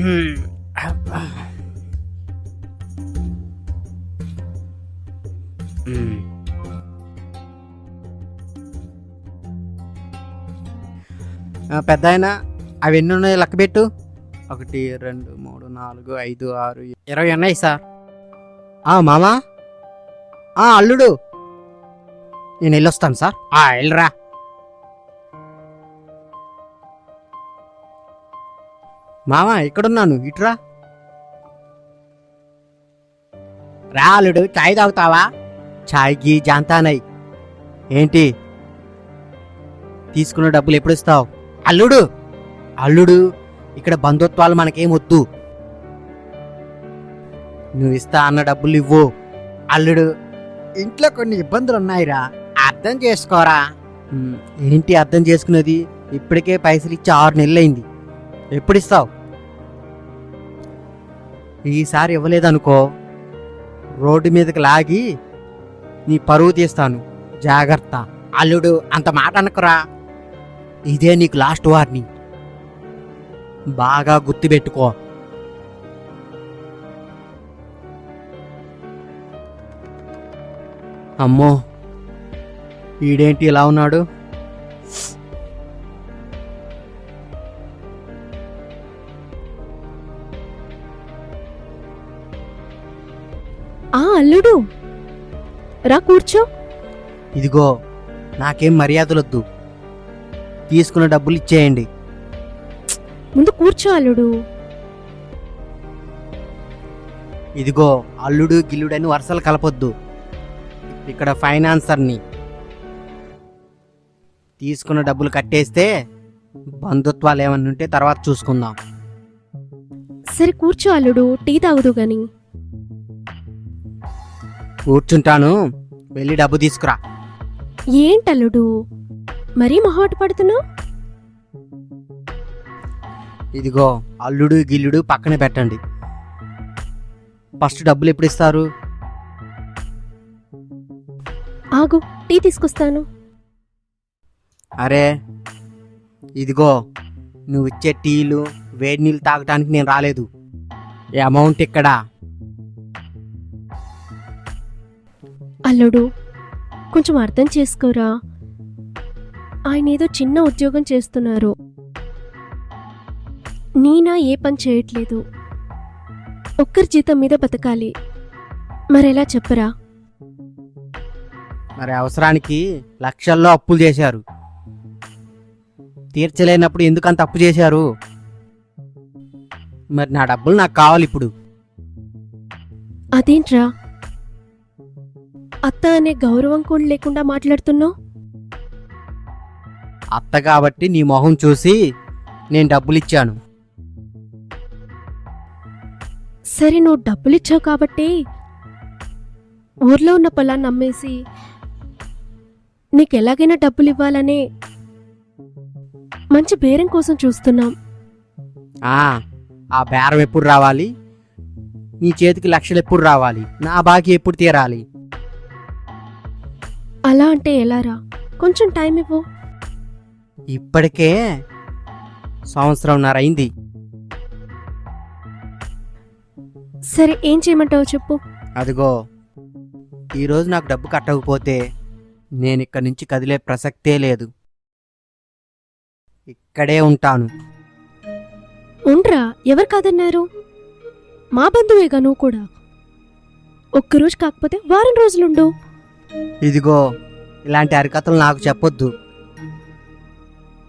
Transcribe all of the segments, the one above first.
అబ్బా. పెద్ద ఆయన అవి ఎన్ని ఉన్నాయి? లెక్క పెట్టు. ఒకటి రెండు మూడు నాలుగు ఐదు ఆరు ఇరవై ఉన్నాయి సార్. ఆ, మామా? ఆ, అల్లుడు. నేను వెళ్ళొస్తాను సార్. ఆ, వెళ్ళరా. మామా ఇక్కడున్నాను ఇటురా. రా అల్లుడు చాయ్ తాగుతావా? చాయ్కి జాంతానై ఏంటి? తీసుకున్న డబ్బులు ఎప్పుడు ఇస్తావు అల్లుడు! అల్లుడు ఇక్కడ బంధుత్వాలు మనకేం వద్దు. నువ్వు ఇస్తా అన్న డబ్బులు ఇవ్వు. అల్లుడు ఇంట్లో కొన్ని ఇబ్బందులు ఉన్నాయిరా అర్థం చేసుకోరా. ఏంటి అర్థం చేసుకునేది ఇప్పటికే పైసలు ఇచ్చి ఆరు నెలలైంది. ఎప్పుడు ఇస్తావు ఈసారి ఇవ్వలేదనుకో రోడ్డు మీదకి లాగి నీ పరువు తీస్తాను. జాగ్రత్త. అల్లుడు అంత మాట అనకురా. ఇదే నీకు లాస్ట్ వార్నింగ్ బాగా గుర్తుపెట్టుకో అమ్మో ఈడేంటి ఇలా ఉన్నాడు? ఆ అల్లుడు. రా కూర్చో. ఇదిగో నాకేం మర్యాదలొద్దు. తీసుకున్న డబ్బులు ఇచ్చేయండి. ముందు కూర్చో అల్లుడు. ఇదిగో అల్లుడు గిల్లుడని వరుసలు కలపొద్దు. ఇక్కడ ఫైనాన్సర్ని. తీసుకున్న డబ్బులు కట్టేస్తే బంధుత్వాలు ఏమన్నా ఉంటే తర్వాత చూసుకుందాం. సరే కూర్చో అల్లుడు. టీ తాగుదు గాని కూర్చుంటాను. వెళ్ళి డబ్బు తీసుకురా. ఏంటల్లుడు? మరీ మొహాట పడుతున్నావు? ఇదిగో అల్లుడు గిల్లుడు పక్కన పెట్టండి. ఫస్ట్ డబ్బులు ఎప్పుడు ఇస్తారు? ఆగు టీ తీసుకొస్తాను. అరే ఇదిగో నువ్వు ఇచ్చే టీలు వేడి నీళ్ళు తాగటానికి నేను రాలేదు. అమౌంట్ ఇక్కడ. అల్లుడు కొంచెం అర్థం చేసుకోరా? ఆయన ఏదో చిన్న ఉద్యోగం చేస్తున్నారు. నీనా ఏ పని చేయట్లేదు. ఒక్కరి జీతం మీద బతకాలి. మరెలా చెప్పరా? మరి అవసరానికి లక్షల్లో అప్పులు చేశారు. తీర్చలేనప్పుడు ఎందుకు అంత అప్పు చేశారు? మరి నా డబ్బులు నాకు కావాలి ఇప్పుడు. అదేంట్రా? అత్త అనే గౌరవం కూడా లేకుండా మాట్లాడుతున్నావు? అత్త కాబట్టి నీ మొహం చూసి నేను డబ్బులు ఇచ్చాను సరే నువ్వు డబ్బులిచ్చావు కాబట్టి ఊర్లో ఉన్న పొలాన్ని అమ్మేసి నీకు ఎలాగైనా డబ్బులు ఇవ్వాలనే మంచి బేరం కోసం చూస్తున్నాం. ఆ ఆ బేరం ఎప్పుడు రావాలి? నీ చేతికి లక్షలు ఎప్పుడు రావాలి? నా బాకీ ఎప్పుడు తీరాలి? అలా అంటే ఎలారా కొంచెం టైం ఇవ్వు. ఇప్పటికే సంవత్సరంన్నర అయింది. సరే ఏం చేయమంటావు చెప్పు. అదిగో ఈరోజు నాకు డబ్బు కట్టకపోతే నేను ఇక్కడి నుంచి కదిలే ప్రసక్తే లేదు. ఇక్కడే ఉంటాను. ఉండ్రా ఎవరు కాదన్నారు? మా బంధువేగా నువ్వు కూడా. ఒక్కరోజు కాకపోతే వారం రోజులుండు. ఇదిగో ఇలాంటి అరికథలు నాకు చెప్పొద్దు.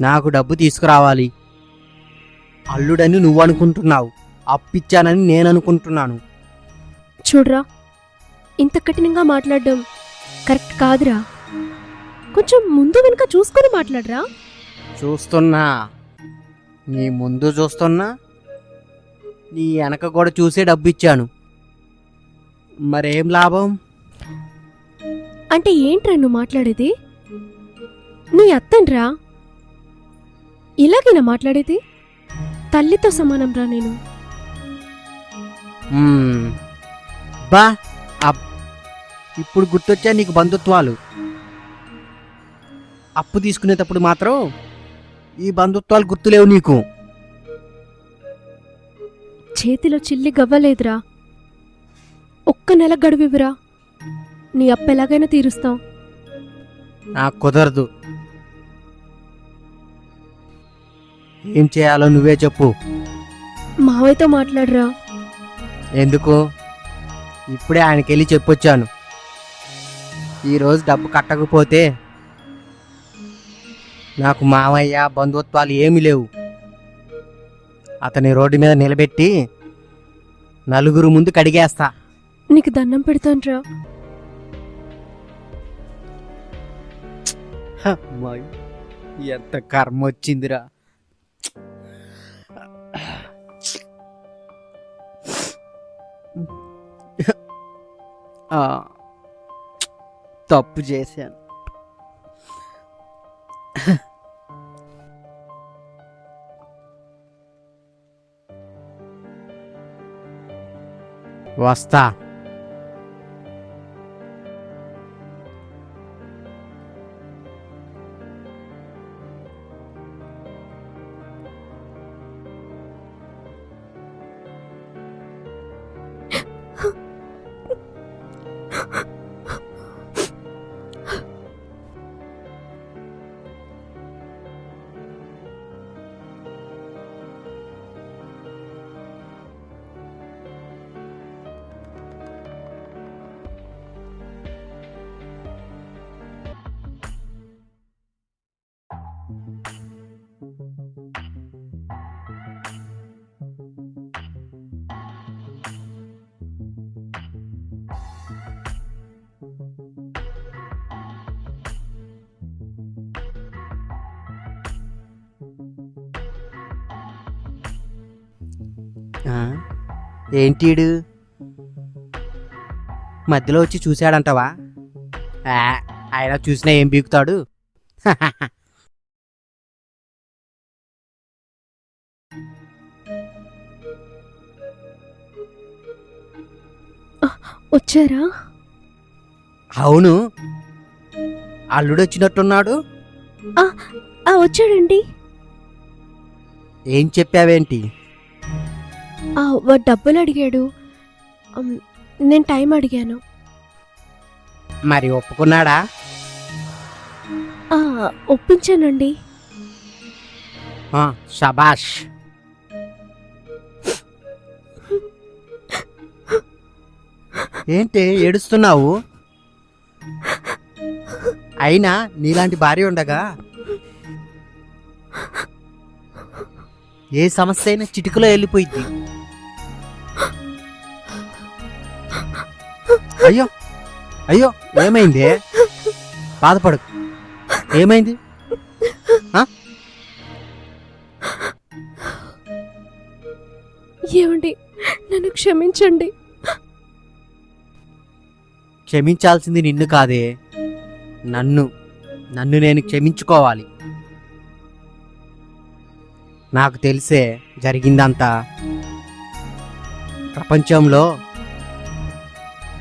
నాకు డబ్బు తీసుకురావాలి. అల్లుడని నువ్వు అనుకుంటున్నావు అప్పిచ్చానని నేను అనుకుంటున్నాను చూడ్రా ఇంత కఠినంగా మాట్లాడడం కరెక్ట్ కాదురా. కొంచెం ముందు వెనుక చూసుకొని మాట్లాడరా. చూస్తున్నా. నీ ముందు చూస్తున్నా. నీ వెనక కూడా చూసే డబ్బు ఇచ్చాను. మరేం లాభం? అంటే ఏంట్రా నువ్వు మాట్లాడేది? నీ అత్తన్రా ఇలాగేనా మాట్లాడేది? తల్లితో సమానం రా నేను. మ్మ్. బా అబ్. ఇప్పుడు గుర్తొచ్చా నీకు బంధుత్వాలు? అప్పు తీసుకునేటప్పుడు మాత్రం ఈ బంధుత్వాలు గుర్తులేవు నీకు. చేతిలో చిల్లి గవ్వలేదురా. ఒక్క నెల గడువివురా నీ అప్పు ఎలాగైనా తీరుస్తాం. నాకు కుదరదు. ఏం చేయాలో నువ్వే చెప్పు. మావయ్యతో మాట్లాడరా. ఎందుకు? ఇప్పుడే ఆయనకి వెళ్ళి చెప్పొచ్చాను ఈరోజు డబ్బు కట్టకపోతే నాకు మామయ్య బంధుత్వాలు ఏమీ లేవు. అతని రోడ్డు మీద నిలబెట్టి నలుగురు ముందు కడిగేస్తా. నీకు దండం పెడతానురా. అమ్మాయి ఎంత కర్మ వచ్చిందిరా. ఆ, తప్పు చేశాను. వస్తా. ఏంటీడు? మధ్యలో వచ్చి చూశాడంటవా? ఆయన చూసినా ఏం బీకుతాడు? వచ్చారా? అవును. అల్లుడు వచ్చినట్టున్నాడు. వచ్చాడండి. ఏం చెప్పావేంటి? డబ్బులు అడిగాడు. నేను టైం అడిగాను. మరి ఒప్పుకున్నాడా? ఒప్పించానండి. శబాష్ ఏంటి ఏడుస్తున్నావు? అయినా నీలాంటి భార్య ఉండగా? ఏ సమస్య అయినా చిటికలో వెళ్ళిపోయింది అయ్యో అయ్యో ఏమైంది? బాధపడకు ఏమైంది? ఏమండి నన్ను క్షమించండి. క్షమించాల్సింది నిన్ను కాదే నన్ను నన్ను నేను క్షమించుకోవాలి. నాకు తెలిసే జరిగిందంతా ప్రపంచంలో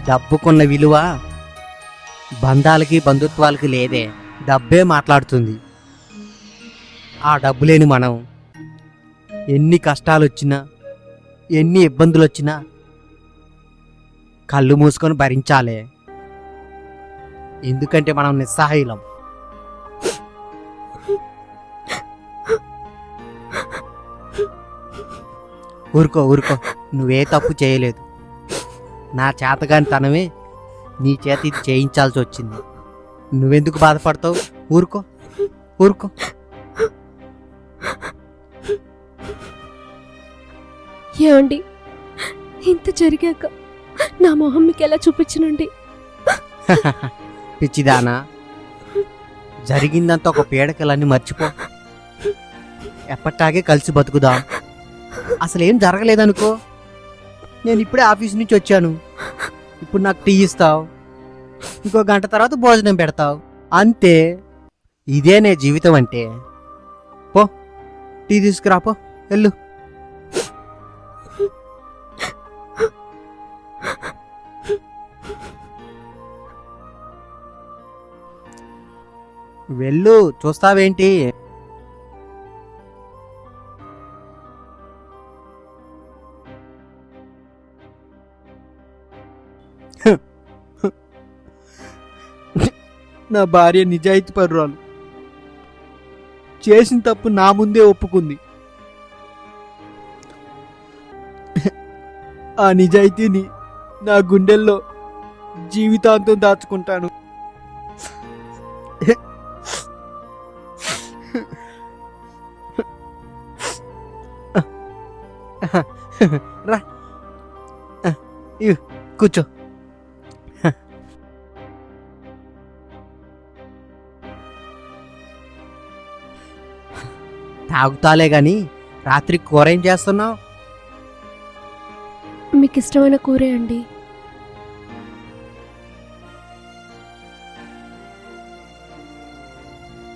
డబ్బుకున్న విలువ బంధాలకి బంధుత్వాలకి లేదే. డబ్బే మాట్లాడుతుంది. ఆ డబ్బు లేని మనం ఎన్ని కష్టాలు వచ్చినా ఎన్ని ఇబ్బందులు వచ్చినా కళ్ళు మూసుకొని భరించాలే. ఎందుకంటే మనం నిస్సహాయులం. ఊరుకో ఊరుకో. నువ్వే తప్పు చేయలేదు. నా చేతగాని తనమే నీ చేత ఇది చేయించాల్సి వచ్చింది. నువ్వెందుకు బాధపడతావు? ఊరుకో. ఊరుకో. ఏమండి? ఇంత జరిగాక నా మొహం మీకు ఎలా చూపించనండి? పిచ్చిదానా. జరిగిందంతా ఒక పీడకలన్నీ మర్చిపో. ఎప్పట్లాగే కలిసి బతుకుదాం. అసలు జరగలేదనుకో. నేను ఇప్పుడే ఆఫీస్ నుంచి వచ్చాను. ఇప్పుడు నాకు టీ ఇస్తావు. ఇంకో గంట తర్వాత భోజనం పెడతావు. అంతే. ఇదేనే జీవితం అంటే. పో. టీ తీసుకురా పో. వెళ్ళు. వెళ్ళు. చూస్తావేంటి? నా భార్య నిజాయితీ పరురాలు చేసిన తప్పు నా ముందే ఒప్పుకుంది. ఆ నిజాయితీని నా గుండెల్లో జీవితాంతం దాచుకుంటాను. రా. కూర్చో. తాగుతాలే గాని రాత్రి కూర ఏం చేస్తున్నావు? మీకు ఇష్టమైన కూరే అండి.